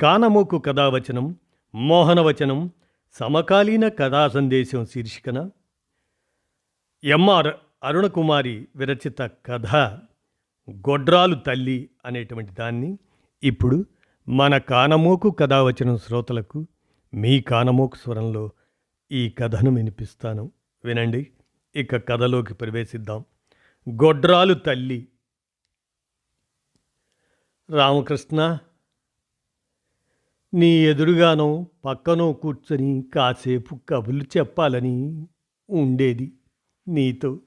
కానమూకు కథావచనం మోహనవచనం సమకాలీన కథా సందేశం శీర్షికన. ఎంఆర్ అరుణకుమారి విరచిత కథ గొడ్రాలు తల్లి అనేటువంటి దాన్ని. ఇప్పుడు మన కానమోకు కథావచనం శ్రోతలకు మీ కానమోకు స్వరంలో ఈ కథను వినిపిస్తాను. వినండి ఇక కథలోకి ప్రవేశిద్దాం. గొడ్రాలు తల్లి. రామకృష్ణ నీ ఎదురుగానో పక్కనో కూర్చొని కాసేపు కబుర్లు చెప్పాలని ఉండేది నీతో.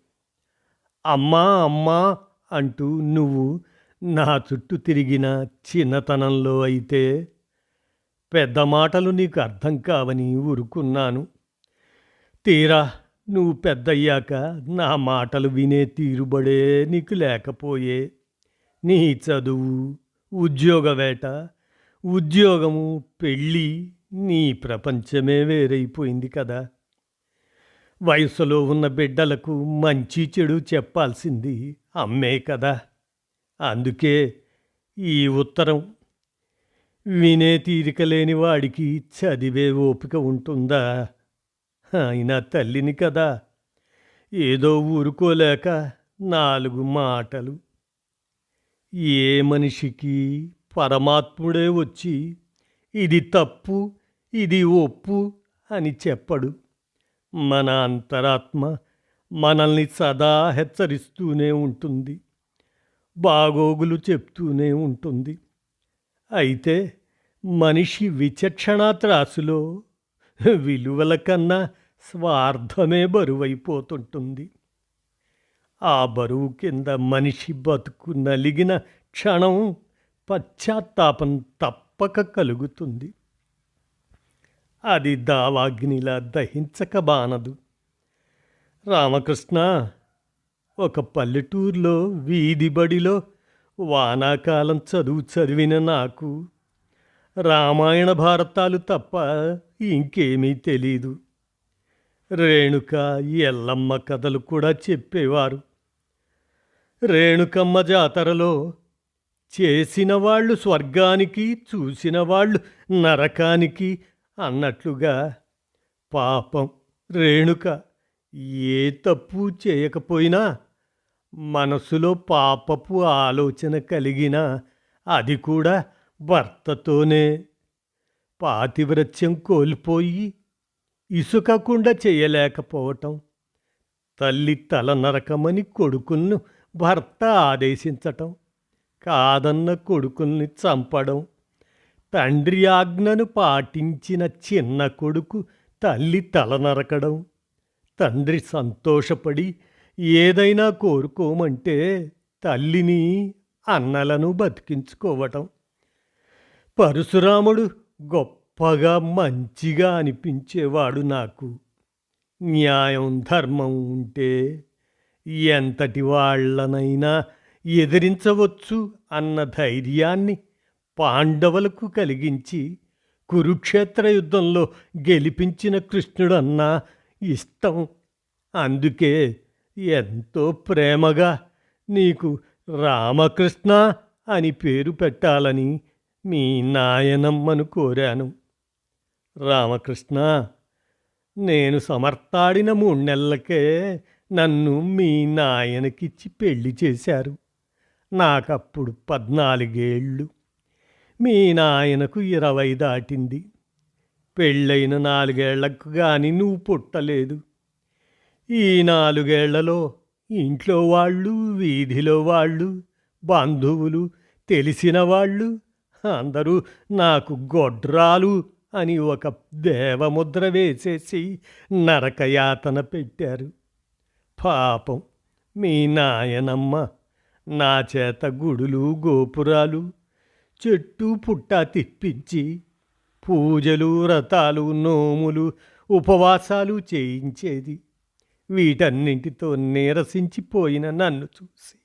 అమ్మా అమ్మా అంటూ నువ్వు నా చుట్టూ తిరిగిన చిన్నతనంలో అయితే పెద్ద మాటలు నీకు అర్థం కావని ఊరుకున్నాను. తీరా నువ్వు పెద్దయ్యాక నా మాటలు వినే తీరుబడే నీకు లేకపోయే నీ చదువు ఉద్యోగ వేట ఉద్యోగము పెళ్ళి నీ ప్రపంచమే వేరైపోయింది కదా. వయసులో ఉన్న బిడ్డలకు మంచి చెడు చెప్పాల్సింది అమ్మే కదా. అందుకే ఈ ఉత్తరం వినే తీరిక లేని వాడికి చదివే ఓపిక ఉంటుందా? అయినా తల్లిని కదా. ఏదో ఊరుకోలేక నాలుగు మాటలు. ఏ మనిషికి పరమాత్ముడే వచ్చి ఇది తప్పు ఇది ఒప్పు అని చెప్పడు. మన అంతరాత్మ మనల్ని సదా హెచ్చరిస్తూనే ఉంటుంది. బాగోగులు చెప్తూనే ఉంటుంది. అయితే మనిషి విచక్షణ త్రాసులో విలువల కన్నా స్వార్థమే బరువైపోతుంటుంది. ఆ బరువు కింద మనిషి బతుకు నలిగిన క్షణం పశ్చాత్తాపం తప్పక కలుగుతుంది. అది దావాగ్నిలా దహించక బానదు. రామకృష్ణ ఒక పల్లెటూరులో వీధి బడిలో వానాకాలం చదువు చదివిన నాకు రామాయణ భారతాలు తప్ప ఇంకేమీ తెలీదు. రేణుక ఎల్లమ్మ కథలు కూడా చెప్పేవారు. రేణుకమ్మ జాతరలో చేసిన వాళ్ళు స్వర్గానికి చూసిన వాళ్ళు నరకానికి అన్నట్లుగా పాపం రేణుక ఏ తప్పు చేయకపోయినా మనసులో పాపపు ఆలోచన కలిగినా అది కూడా భర్తతోనే. పాతివ్రత్యం కోల్పోయి ఇసుకకుండా చేయలేకపోవటం తల్లి తల నరకమని కొడుకులను భర్త ఆదేశించటం కాదన్న కొడుకుల్ని చంపడం. తండ్రి ఆజ్ఞను పాటించిన చిన్న కొడుకు తల్లి తల నరకడం. తండ్రి సంతోషపడి ఏదైనా కోరుకోమంటే తల్లిని అన్నలను బతికించుకోవటం. పరశురాముడు గొప్పగా మంచిగా అనిపించేవాడు నాకు. న్యాయం ధర్మం ఉంటే ఎంతటి వాళ్ళనైనా ఎదిరించవచ్చు అన్న ధైర్యాన్ని పాండవులకు కలిగించి కురుక్షేత్ర యుద్ధంలో గెలిపించిన కృష్ణుడన్నా ఇష్టం. అందుకే ఎంతో ప్రేమగా నీకు రామకృష్ణ అని పేరు పెట్టాలని మీ నాయనమ్మను కోరాను. రామకృష్ణ నేను సమర్థాడిన మూడు నెలలకే నన్ను మీ నాయనకిచ్చి పెళ్ళి చేశారు. నాకప్పుడు పద్నాలుగేళ్ళు. మీ నాయనకు ఇరవై దాటింది. పెళ్ళైన నాలుగేళ్ళకు కానీ నువ్వు పుట్టలేదు. ఈ నాలుగేళ్ళలో ఇంట్లో వాళ్ళు వీధిలో వాళ్ళు బంధువులు తెలిసిన వాళ్ళు అందరూ నాకు గొడ్రాలు అని ఒక దేవముద్ర వేసేసి నరకయాతన పెట్టారు. పాపం మీ నాయనమ్మ నా చేత గుడులు గోపురాలు చెట్టు పుట్ట తిప్పించి పూజలు వ్రతాలు నోములు ఉపవాసాలు చేయించేది. వీటన్నింటితో నీరసించిపోయిన నన్ను చూసి.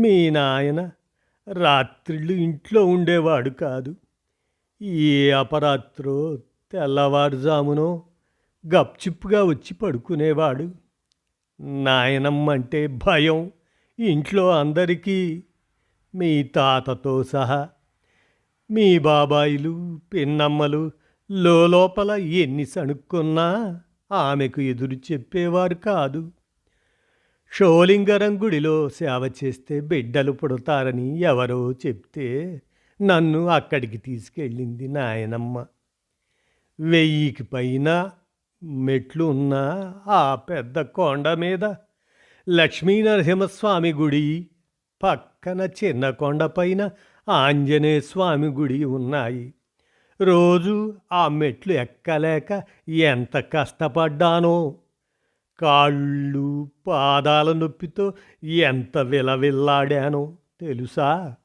మీ నాయన రాత్రిళ్ళు ఇంట్లో ఉండేవాడు కాదు. ఏ అపరాత్రో తెల్లవారుజామునో గప్చిప్పుగా వచ్చి పడుకునేవాడు. నాయనమ్మంటే భయం. ఇంట్లో అందరికీ మీ తాతతో సహా మీ బాబాయిలు పిన్నమ్మలు లోపల ఎన్ని సణుక్కున్నా ఆమెకు ఎదురు చెప్పేవారు కాదు. షోలింగరం గుడిలో సేవ చేస్తే బిడ్డలు పుడతారని ఎవరో చెప్తే నన్ను అక్కడికి తీసుకెళ్ళింది నాయనమ్మ. వెయ్యికి పైన మెట్లు ఉన్న ఆ పెద్ద కొండ మీద లక్ష్మీనరసింహస్వామి గుడి పక్కన చిన్న కొండపైన ఆంజనేయ స్వామి గుడి ఉన్నాయి. రోజు ఆ మెట్లు ఎక్కలేక ఎంత కష్టపడ్డానో! కాళ్ళు పాదాల నొప్పితో ఎంత విలవిల్లాడానో తెలుసా?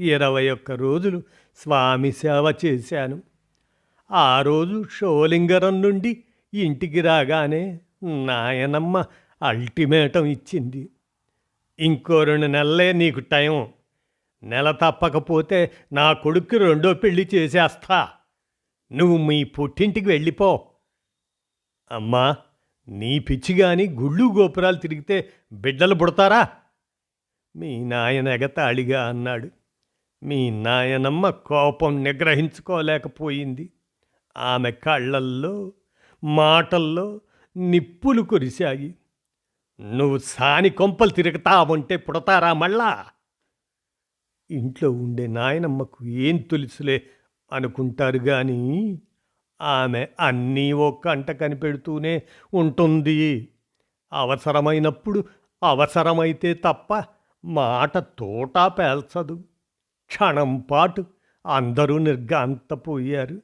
ఇరవై ఒక్క రోజులు స్వామి సేవ చేశాను. ఆ రోజు షోలింగరం నుండి ఇంటికి రాగానే నాయనమ్మ అల్టిమేటం ఇచ్చింది. ఇంకో రెండు నెలలే నీకు టైం. నెల తప్పకపోతే నా కొడుక్కి రెండో పెళ్ళి చేసేస్తా. నువ్వు మీ పుట్టింటికి వెళ్ళిపో. అమ్మా నీ పిచ్చి గాని గుళ్ళు గోపురాలు తిరిగితే బిడ్డలు పుడతారా? మీ నాయన ఎగతాళిగా అన్నాడు. మీ నాయనమ్మ కోపం నిగ్రహించుకోలేకపోయింది. ఆమె కళ్ళల్లో మాటల్లో నిప్పులు కురిశాయి. నువ్వు సాని కొంపలు తిరుగుతావంటే పుడతారా మళ్ళా? ఇంట్లో ఉండే నాయనమ్మకు ఏం తెలుసులే అనుకుంటారు కానీ ఆమె అన్నీ ఓ కంట కనిపెడుతూనే ఉంటుంది. అవసరమైనప్పుడు అవసరమైతే తప్ప మాట తోటా పేల్చదు. క్షణం పాటు అందరూ నిర్గాంతపోయారు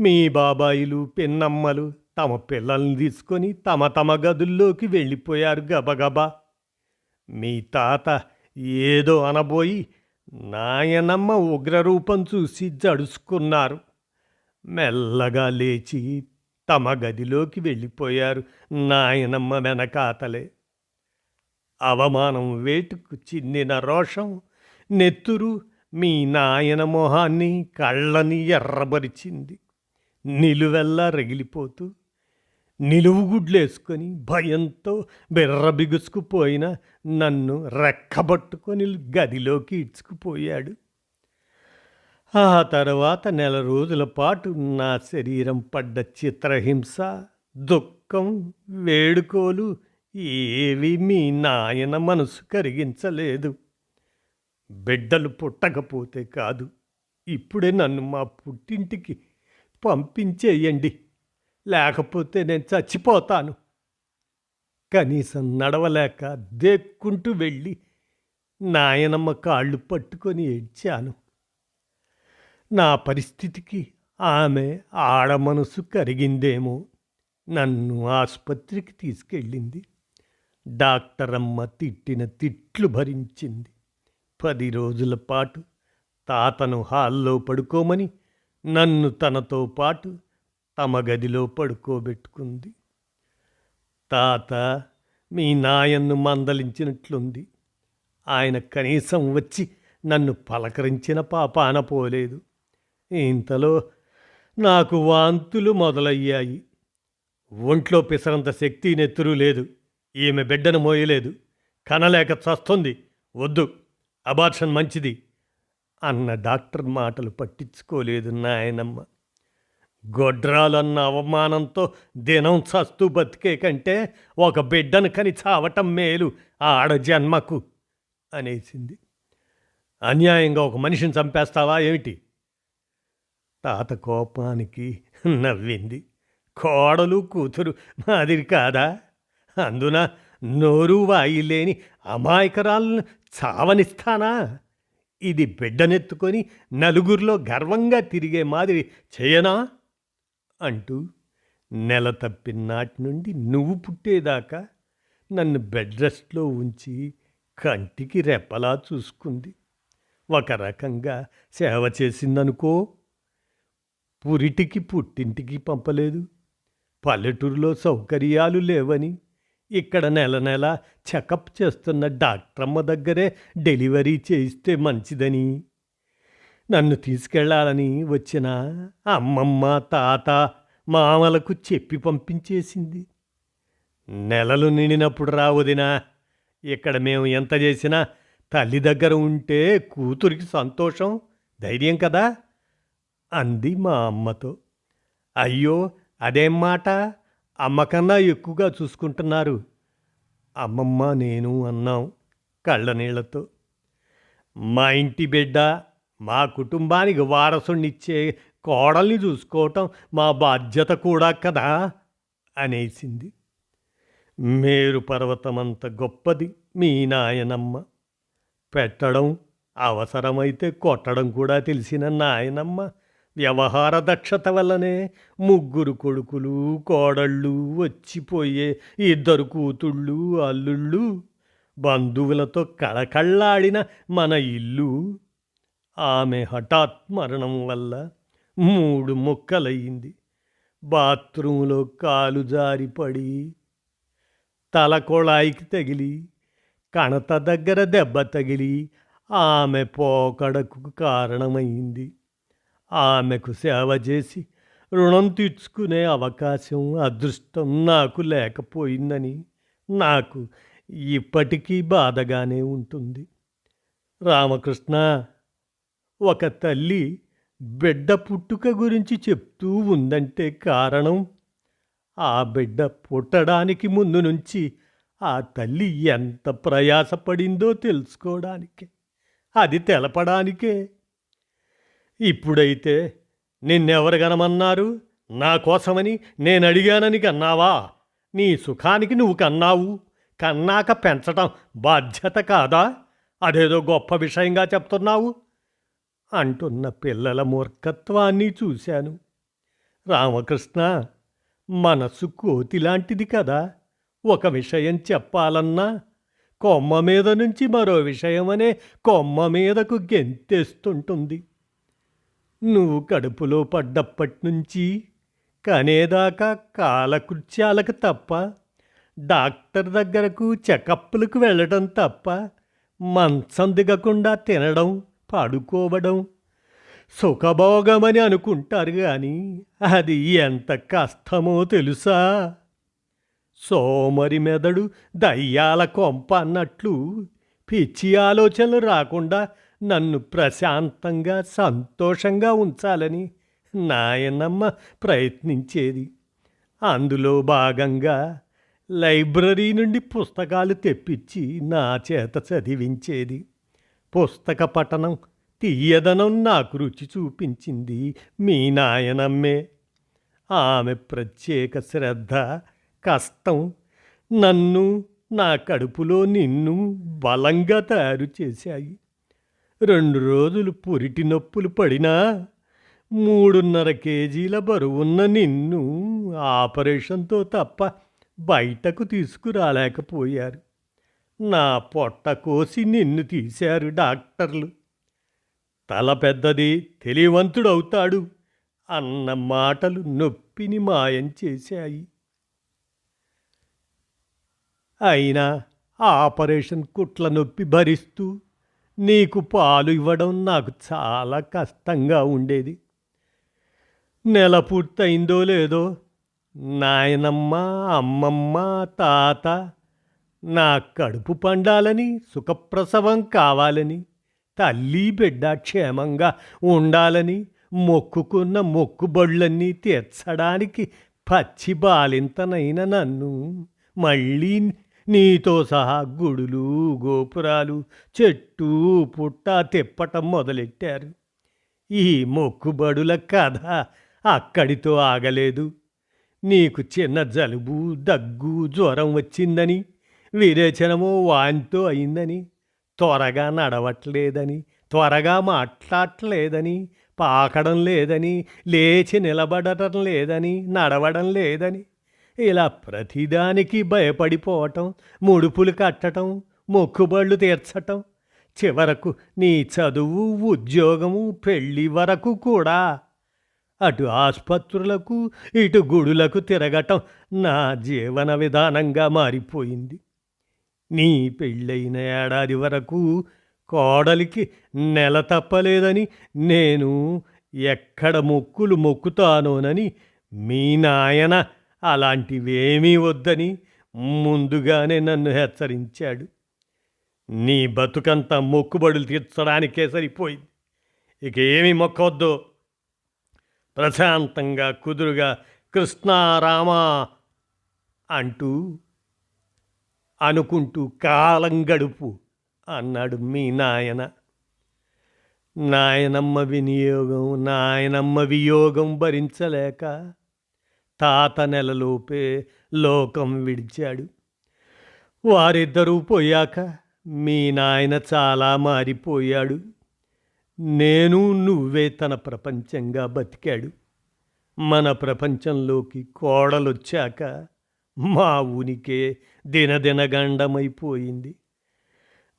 మీ బాబాయిలు పిన్నమ్మలు తమ పిల్లల్ని తీసుకొని తమ తమ గదుల్లోకి వెళ్ళిపోయారు గబగబా. మీ తాత ఏదో అనబోయి నాయనమ్మ ఉగ్రరూపం చూసి జడుసుకున్నారు. మెల్లగా లేచి తమ గదిలోకి వెళ్ళిపోయారు నాయనమ్మ వెనకాతలే. అవమానం వేటుకు చిన్నిన రోషం నెత్తురు మీ నాయన మొహాన్ని కళ్ళని ఎర్రబరిచింది. నిలువెల్లా రగిలిపోతూ నిలువుగుడ్లేసుకొని భయంతో బిర్రబిగుసుకుపోయిన నన్ను రెక్కబట్టుకొని గదిలోకి ఇడ్చుకుపోయాడు ఆ తర్వాత నెల రోజుల పాటు నా శరీరం పడ్డ చిత్రహింస దుఃఖం వేడుకోలు ఏవి మీ నాయన మనసు కరిగించలేదు. బిడ్డలు పుట్టకపోతే కాదు ఇప్పుడే నన్ను మా పుట్టింటికి పంపించేయండి. లేకపోతే నేను చచ్చిపోతాను. కనీసం నడవలేక దేక్కుంటూ వెళ్ళి నాయనమ్మ కాళ్ళు పట్టుకొని ఏడ్చాను. నా పరిస్థితికి ఆమె ఆడ మనసు కరిగిందేమో నన్ను ఆసుపత్రికి తీసుకెళ్ళింది. డాక్టర్ అమ్మ తిట్టిన తిట్లు భరించింది. పది రోజుల పాటు తాతను హాల్లో పడుకోమని నన్ను తనతో పాటు తమ గదిలో పడుకోబెట్టుకుంది. తాత మీ నాయన్ను మందలించినట్లుంది. ఆయన కనీసం వచ్చి నన్ను పలకరించిన పాపాన పోలేదు. ఇంతలో నాకు వాంతులు మొదలయ్యాయి. ఒంట్లో పిసరంత శక్తి నెత్తురు లేదు. ఈమె బిడ్డను మోయలేదు. కనలేక చస్తుంది. వద్దు అబార్షన్ మంచిది అన్న డాక్టర్ మాటలు పట్టించుకోలేదు నాయనమ్మ. గొడ్రాలన్న అవమానంతో దినం చస్తూ బతికే కంటే ఒక బిడ్డను కని చావటం మేలు ఆడ జన్మకు అనేసింది. అన్యాయంగా ఒక మనిషిని చంపేస్తావా ఏమిటి? తాత కోపానికి నవ్వింది. కోడలు కూతురు మాదిరి కాదా? అందున నోరు వాయి లేని అమాయకరాలను చావనిస్తానా? ఇది బిడ్డనెత్తుకొని నలుగురిలో గర్వంగా తిరిగే మాదిరి చేయనా? అంటూ నెల తప్పినాటి నుండి నువ్వు పుట్టేదాకా నన్ను బెడ్ రెస్ట్లో ఉంచి కంటికి రెప్పలా చూసుకుంది. ఒక రకంగా సేవ చేసిందనుకో పురిటికి పుట్టింటికి పంపలేదు. పల్లెటూరులో సౌకర్యాలు లేవని ఇక్కడ నెల నెల చెకప్ చేస్తున్న డాక్టరమ్మ దగ్గరే డెలివరీ చేయిస్తే మంచిదని. నన్ను తీసుకెళ్ళాలని వచ్చిన అమ్మమ్మ తాత మామలకు చెప్పి పంపించేసింది. నెలలు నిండినప్పుడు రావదినా ఇక్కడ మేము ఎంత చేసినా తల్లి దగ్గర ఉంటే కూతురికి సంతోషం ధైర్యం కదా అంది మా అమ్మతో. అయ్యో అదేం మాట అమ్మకన్నా ఎక్కువగా చూసుకుంటున్నారు అమ్మమ్మ నేను అన్నాం కళ్ళనీళ్ళతో మా ఇంటి బిడ్డ మా కుటుంబానికి వారసునిచ్చే కోడల్ని చూసుకోవటం మా బాధ్యత కూడా కదా అనేసింది. మేరు పర్వతమంత గొప్పది మీ నాయనమ్మ. పెట్టడం అవసరమైతే కొట్టడం కూడా తెలిసిన నాయనమ్మ. వ్యవహార దక్షత వల్లనే ముగ్గురు కొడుకులు కోడళ్ళు వచ్చిపోయే ఇద్దరు కూతుళ్ళు అల్లుళ్ళు బంధువులతో కళకళ్ళాడిన మన ఇల్లు. ఆమె హఠాత్ మరణం వల్ల మూడు ముక్కలయ్యింది. బాత్రూంలో కాలు జారిపడి తల కొళాయికి తగిలి కణత దగ్గర దెబ్బ తగిలి ఆమె పోకడకు కారణమైంది ఆమెకు సేవ చేసి రుణం తీర్చుకునే అవకాశం అదృష్టం నాకు లేకపోయిందని నాకు ఇప్పటికీ బాధగానే ఉంటుంది. రామకృష్ణ ఒక తల్లి బిడ్డ పుట్టుక గురించి చెప్తూ ఉందంటే కారణం? ఆ బిడ్డ పుట్టడానికి ముందు నుంచి ఆ తల్లి ఎంత ప్రయాసపడిందో తెలుసుకోవడానికి. అది తెలపడానికే. ఇప్పుడైతే నిన్నెవరు గనమన్నారు నా కోసమని నేను అడిగానని కన్నావా? నీ సుఖానికి నువ్వు కన్నావు. కన్నాక పెంచటం బాధ్యత కాదా? అదేదో గొప్ప విషయంగా చెప్తున్నావు. అంటున్న పిల్లల మూర్ఖత్వాన్ని చూశాను. రామకృష్ణ మనసు కోతిలాంటిది కదా. ఒక విషయం చెప్పాలన్నా కొమ్మ మీద నుంచి మరో విషయం అనే కొమ్మ మీదకు గెంతేస్తుంటుంది. నువ్వు కడుపులో పడ్డప్పటి నుంచి కనేదాకా కాలకృత్యాలకు తప్ప డాక్టర్ దగ్గరకు చెకప్పులకు వెళ్ళడం తప్ప మంచం దిగకుండా తినడం పడుకోవడం. సుఖభోగమని అనుకుంటారు కానీ అది ఎంత కష్టమో తెలుసా? సోమరి మెదడు దయ్యాల కొంప అన్నట్లు పిచ్చి ఆలోచనలు రాకుండా నన్ను ప్రశాంతంగా సంతోషంగా ఉంచాలని నాయనమ్మ ప్రయత్నించేది. అందులో భాగంగా లైబ్రరీ నుండి పుస్తకాలు తెప్పించి నా చేత చదివించేది. పుస్తక పఠనం తీయదనం నాకు రుచి చూపించింది మీ నాయనమ్మే ఆమె ప్రత్యేక శ్రద్ధ కష్టం నన్ను నా కడుపులో నిన్ను బలంగా తయారు చేశాయి. రెండు రోజులు పురిటి నొప్పులు పడినా మూడున్నర కేజీల బరువున్న నిన్ను ఆపరేషన్తో తప్ప బయటకు తీసుకురాలేకపోయారు. నా పొట్ట కోసి నిన్ను తీశారు డాక్టర్లు. తల పెద్దది తెలివంతుడవుతాడు అన్న మాటలు నొప్పిని మాయం చేశాయి. అయినా ఆ ఆపరేషన్ కుట్ల నొప్పి భరిస్తూ నీకు పాలు ఇవ్వడం నాకు చాలా కష్టంగా ఉండేది. నెల పూర్తయిందో లేదో నాయనమ్మ అమ్మమ్మ తాత నా కడుపు పండాలని సుఖప్రసవం కావాలని తల్లి బిడ్డ క్షేమంగా ఉండాలని మొక్కుకున్న మొక్కుబడులన్నీ తీర్చడానికి పచ్చి బాలింతనైన నన్ను. మళ్ళీ నీతో సహా గుడులు గోపురాలు చెట్టు పుట్ట తిప్పటం మొదలెట్టారు. ఈ మొక్కుబడుల కథ అక్కడితో ఆగలేదు. నీకు చిన్న జలుబు దగ్గు జ్వరం వచ్చిందని విరేచనము వాంతో అయిందని త్వరగా నడవట్లేదని త్వరగా మాట్లాడట్లేదని పాకడం లేదని లేచి నిలబడటం లేదని నడవడం లేదని ఇలా ప్రతిదానికి భయపడిపోవటం ముడుపులు కట్టడం మొక్కుబళ్ళు తీర్చటం చివరకు నీ చదువు ఉద్యోగము పెళ్ళి వరకు కూడా అటు ఆసుపత్రులకు ఇటు గుడులకు తిరగటం నా జీవన విధానంగా మారిపోయింది. నీ పెళ్ళైన ఏడాది వరకు కోడలికి నెల తప్పలేదని నేను ఎక్కడ మొక్కులు మొక్కుతానోనని మీ నాయన అలాంటివేమీ వద్దని ముందుగానే నన్ను హెచ్చరించాడు. నీ బతుకంతా మొక్కుబడులు తీర్చడానికే సరిపోయింది. ఇక ఏమి మొక్కవద్దు ప్రశాంతంగా కుదురుగా కృష్ణారామా అంటూ అనుకుంటూ కాలం గడుపు అన్నాడు మీ నాయన. నాయనమ్మ వినియోగం నాయనమ్మ వియోగం భరించలేక తాత నెలలోపే లోకం విడిచాడు. వారిద్దరూ పోయాక మీ నాయన చాలా మారిపోయాడు. నేను నువ్వే తన ప్రపంచంగా బతికాడు. మన ప్రపంచంలోకి కోడలొచ్చాక మా ఉనికే దినదినగండమైపోయింది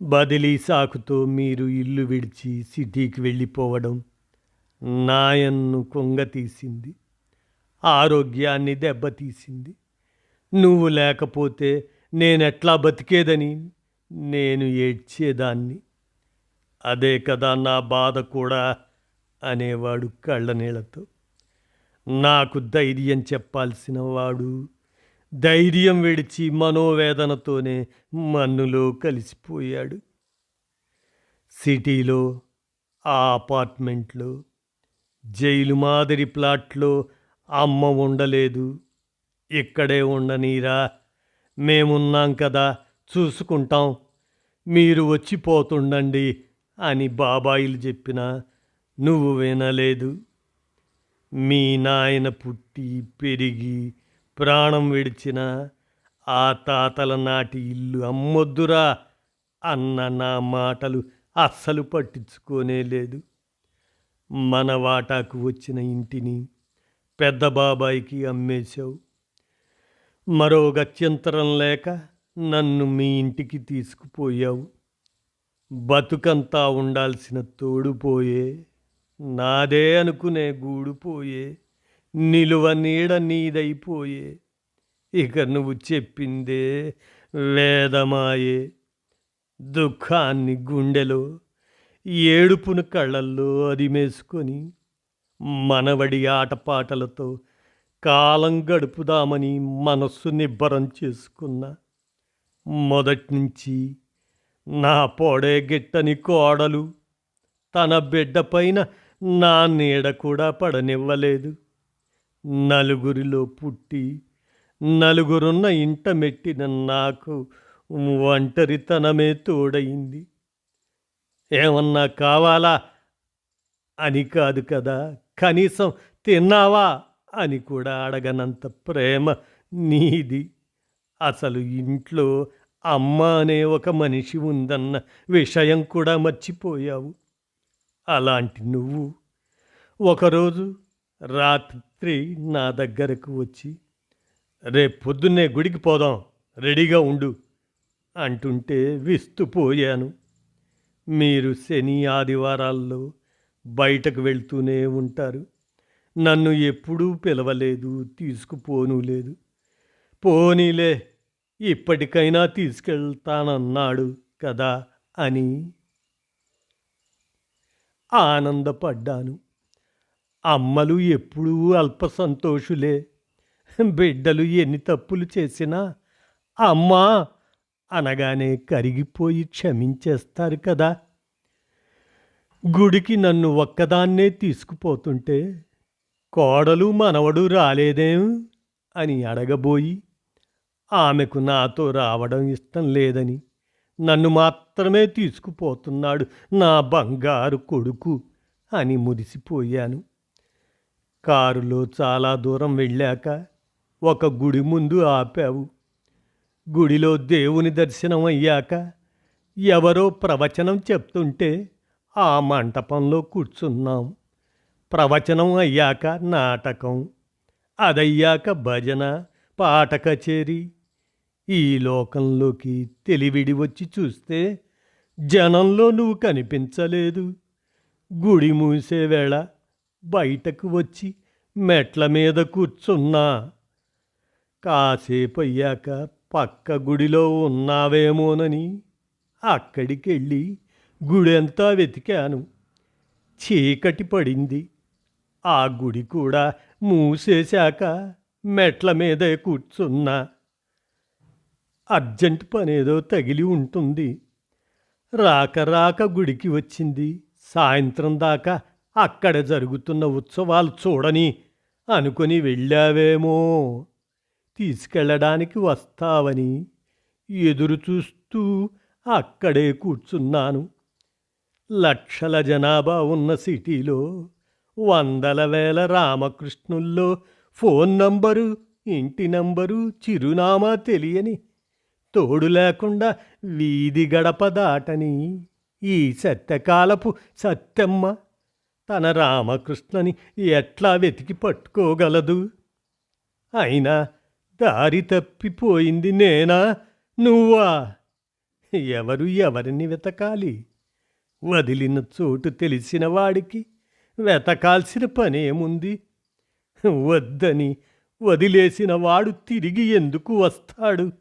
బదిలీ సాకుతో మీరు ఇల్లు విడిచి సిటీకి వెళ్ళిపోవడం నాయన్ను కొంగతీసింది. ఆరోగ్యాన్ని దెబ్బతీసింది. నువ్వు లేకపోతే నేనెట్లా బతికేదని నేను ఏడ్చేదాన్ని. అదే కదా నా బాధ కూడా అనేవాడు కళ్ళనీళ్ళతో నాకు ధైర్యం చెప్పాల్సిన వాడు ధైర్యం విడిచి మనోవేదనతోనే మన్నులో కలిసిపోయాడు. సిటీలో ఆ అపార్ట్మెంట్లో జైలు మాదిరి ప్లాట్లో అమ్మ ఉండలేదు. ఇక్కడే ఉండనీరా మేమున్నాం కదా చూసుకుంటాం. మీరు వచ్చిపోతుండండి అని బాబాయిలు చెప్పినా నువ్వు వినలేదు. మీ నాయన పుట్టి పెరిగి ప్రాణం విడిచిన ఆ తాతల నాటి ఇల్లు అమ్మొద్దురా అన్న నా మాటలు అస్సలు పట్టించుకోనే లేదు. మన వాటాకు వచ్చిన ఇంటిని పెద్ద బాబాయికి అమ్మేశావు. మరో గత్యంతరం లేక నన్ను మీ ఇంటికి తీసుకుపోయావు. బతుకంతా ఉండాల్సిన తోడుపోయే నాదే అనుకునే గూడుపోయే నిలువ నీడ నీదైపోయే. ఇక నువ్వు చెప్పిందే వేదమాయే. దుఃఖాన్ని గుండెలో ఏడుపును కళ్ళల్లో అదిమేసుకొని మనవడి ఆటపాటలతో కాలం గడుపుదామని మనస్సు నిబ్బరం చేసుకున్నా మొదట్నుంచి నా పొడే గిట్టని కోడలు తన బిడ్డపైన నా నీడ కూడా పడనివ్వలేదు. నలుగురిలో పుట్టి నలుగురున్న ఇంట మెట్టిన నాకు ఒంటరితనమే తోడయింది. ఏమన్నా కావాలా? అని కాదు కదా కనీసం తిన్నావా? అని కూడా అడగనంత ప్రేమ నీది. అసలు ఇంట్లో అమ్మ అనే ఒక మనిషి ఉందన్న విషయం కూడా మర్చిపోయావు. అలాంటి నువ్వు ఒకరోజు రాత్రి నా దగ్గరకు వచ్చి రేపు పొద్దున్నే గుడికి పోదాం రెడీగా ఉండు అంటుంటే విస్తుపోయాను. మీరు శని ఆదివారాల్లో బయటకు వెళ్తూనే ఉంటారు. నన్ను ఎప్పుడూ పిలవలేదు తీసుకుపోను లేదు. పోనీలే ఇప్పటికైనా తీసుకెళ్తానన్నాడు కదా అని ఆనందపడ్డాను. అమ్మలు ఎప్పుడూ అల్ప సంతోషులే బిడ్డలు ఎన్ని తప్పులు చేసినా అమ్మా అనగానే కరిగిపోయి క్షమించేస్తారు కదా. గుడికి నన్ను ఒక్కదాన్నే తీసుకుపోతుంటే కోడలు మనవడు రాలేదేం? అని అడగబోయి ఆమెకు నాతో రావడం ఇష్టం లేదని నన్ను మాత్రమే తీసుకుపోతున్నాడు నా బంగారు కొడుకు అని మురిసిపోయాను. కారులో చాలా దూరం వెళ్ళాక ఒక గుడి ముందు ఆపావు. గుడిలో దేవుని దర్శనం అయ్యాక ఎవరో ప్రవచనం చెప్తుంటే ఆ మంటపంలో కూర్చున్నాం. ప్రవచనం అయ్యాక నాటకం. అదయ్యాక భజన పాట కచేరీ. ఈ లోకంలోకి తెలివిడి వచ్చి చూస్తే జనంలో నువ్వు కనిపించలేదు. గుడి మూసేవేళ బయటకు వచ్చి మెట్ల మీద కూర్చున్నా. కాసేపు అయ్యాక పక్క గుడిలో ఉన్నావేమోనని అక్కడికెళ్ళి గుడంతా వెతికాను. చీకటి పడింది. ఆ గుడి కూడా మూసేశాక మెట్ల మీదే కూర్చున్నా. అర్జెంట్ పనేదో తగిలి ఉంటుంది. రాక రాక గుడికి వచ్చింది. సాయంత్రం దాకా అక్కడ జరుగుతున్న ఉత్సవాలు చూడని అనుకొని వెళ్ళావేమో. తీసుకెళ్ళడానికి వస్తావని ఎదురు చూస్తూ అక్కడే కూర్చున్నాను. లక్షల జనాభా ఉన్న సిటీలో వందల వేల రామకృష్ణుల్లో ఫోన్ నంబరు ఇంటి నంబరు చిరునామా తెలియని తోడు లేకుండా వీధి గడప దాటని. ఈ సత్యకాలపు సత్యమ్మ తన రామకృష్ణని ఎట్లా వెతికి పట్టుకోగలదు? అయినా దారి తప్పిపోయింది నేనా? నువ్వా? ఎవరు ఎవరిని వెతకాలి? వదిలిన చోటు తెలిసిన వాడికి వెతకాల్సిన పనేముంది? వద్దని వదిలేసిన వాడు తిరిగి ఎందుకు వస్తాడు?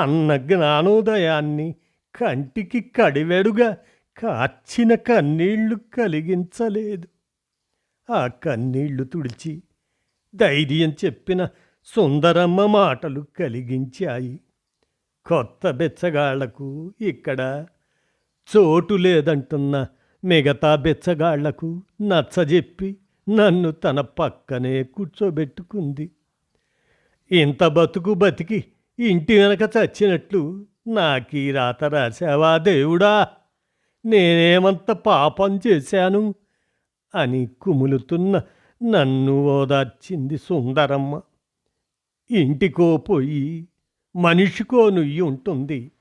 అన్న జ్ఞానోదయాన్ని కంటికి కడివెడుగా కార్చిన కన్నీళ్ళు కలిగించలేదు. ఆ కన్నీళ్ళు తుడిచి ధైర్యం చెప్పిన సుందరమ్మ మాటలు కలిగించాయి. కొత్త బెచ్చగాళ్ళకు ఇక్కడ చోటు లేదంటున్న మిగతా బెచ్చగాళ్ళకు నచ్చజెప్పి నన్ను తన పక్కనే కూర్చోబెట్టుకుంది. ఇంత బతుకు బతికి ఇంటి వెనక చచ్చినట్లు నాకీ రాత రాశావా దేవుడా? నేనేమంత పాపం చేశాను? అని కుములుతున్న నన్ను ఓదార్చింది సుందరమ్మ. ఇంటికో పోయి మనిషికో నుయ్యి ఉంటుంది.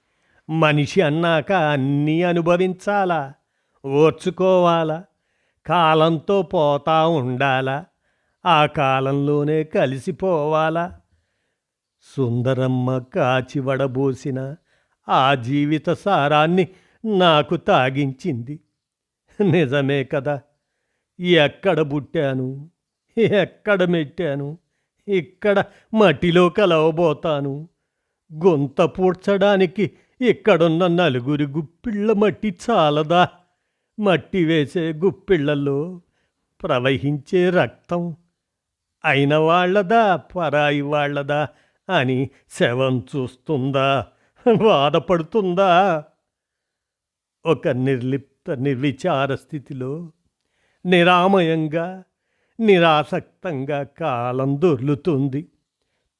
మనిషి అన్నాక అన్నీ అనుభవించాలా? ఓర్చుకోవాలా? కాలంతో పోతా ఉండాలా? ఆ కాలంలోనే కలిసిపోవాలా? సుందరమ్మ కాచి వడబోసిన ఆ జీవిత సారాన్ని నాకు తాగించింది. నిజమే కదా. ఎక్కడ పుట్టాను ఎక్కడ మెట్టాను? ఇక్కడ మట్టిలో కలవబోతాను. గొంత పూడ్చడానికి ఇక్కడున్న నలుగురి గుప్పిళ్ళ మట్టి చాలదా? మట్టి వేసే గుప్పిళ్ళల్లో ప్రవహించే రక్తం అయిన వాళ్ళదా? పరాయి వాళ్ళదా? అని శవం చూస్తుందా? బాధపడుతుందా ఒక నిర్లిప్త నిర్విచార స్థితిలో నిరామయంగా నిరాసక్తంగా కాలం దొర్లుతుంది.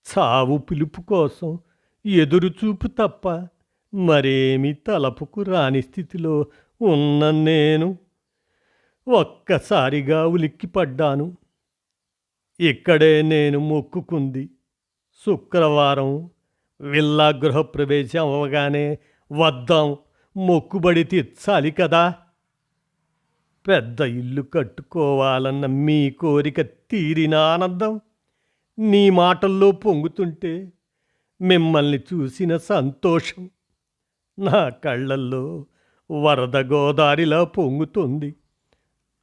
చావు పిలుపు కోసం ఎదురుచూపు తప్ప మరేమి తలపుకు రాని స్థితిలో ఉన్న నేను ఒక్కసారిగా ఉలిక్కిపడ్డాను. ఇక్కడే నేను మొక్కుకుంది. శుక్రవారం విల్లా గృహప్రవేశం అవ్వగానే వద్దాం మొక్కుబడి తీర్చాలి కదా. పెద్ద ఇల్లు కట్టుకోవాలన్న మీ కోరిక తీరిన ఆనందం? నీ మాటల్లో పొంగుతుంటే మిమ్మల్ని చూసిన సంతోషం. నా కళ్ళల్లో వరద గోదారిలా పొంగుతుంది.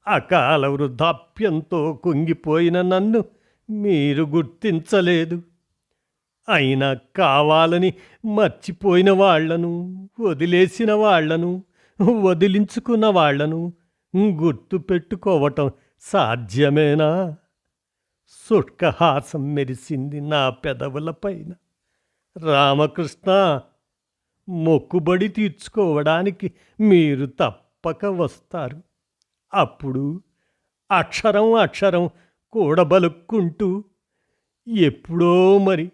అకాల వృద్ధాప్యంతో కుంగిపోయిన నన్ను మీరు గుర్తించలేదు. అయినా కావాలని మర్చిపోయిన వాళ్ళను వదిలేసిన వాళ్ళను వదిలించుకున్న వాళ్ళను గుర్తు పెట్టుకోవటం సాధ్యమేనా? సుట్కహాసం మెరిసింది నా పెదవులపైన రామకృష్ణ మొక్కుబడి తీర్చుకోవడానికి మీరు తప్పక వస్తారు. అప్పుడు అక్షరం అక్షరం కూడబలుక్కుంటూ ఎప్పుడో మరి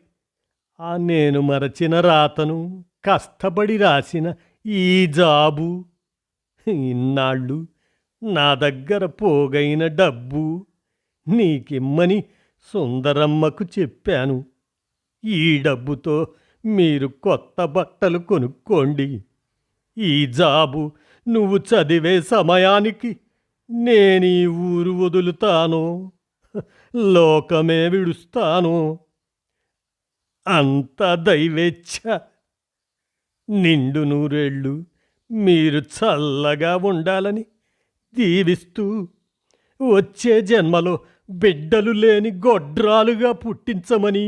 ఆ నేను మరచిన రాతను కష్టపడి రాసిన ఈ జాబు. ఇన్నాళ్ళు నా దగ్గర పోగైన డబ్బు నీకిమ్మని సుందరమ్మకు చెప్పాను. ఈ డబ్బుతో మీరు కొత్త బట్టలు కొనుక్కోండి. ఈ జాబు నువ్వు చదివే సమయానికి నేను ఈ ఊరు వదులుతాను. లోకమే విడుస్తాను. అంత దైవేచ్ఛ. నిండు నూరేళ్ళు మీరు చల్లగా ఉండాలని దీవిస్తూ వచ్చే జన్మలో బిడ్డలు లేని గొడ్రాలుగా పుట్టించమని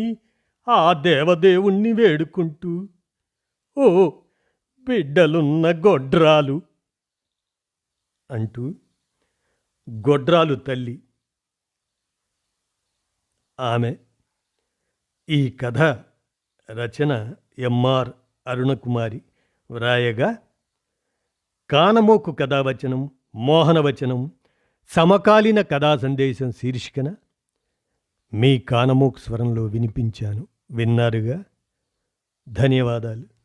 ఆ దేవదేవుణ్ణి వేడుకుంటూ ఓ బిడ్డలున్న గొడ్రాలు అంటూ గొడ్రాలు తల్లి ఆమె ఈ కథ రచన ఎంఆర్ అరుణకుమారి. వ్రాయగా కానమోకు కథావచనం మోహనవచనం సమకాలీన కథా సందేశం శీర్షికన మీ కానమోకు స్వరంలో వినిపించాను. విన్నారుగా? ధన్యవాదాలు.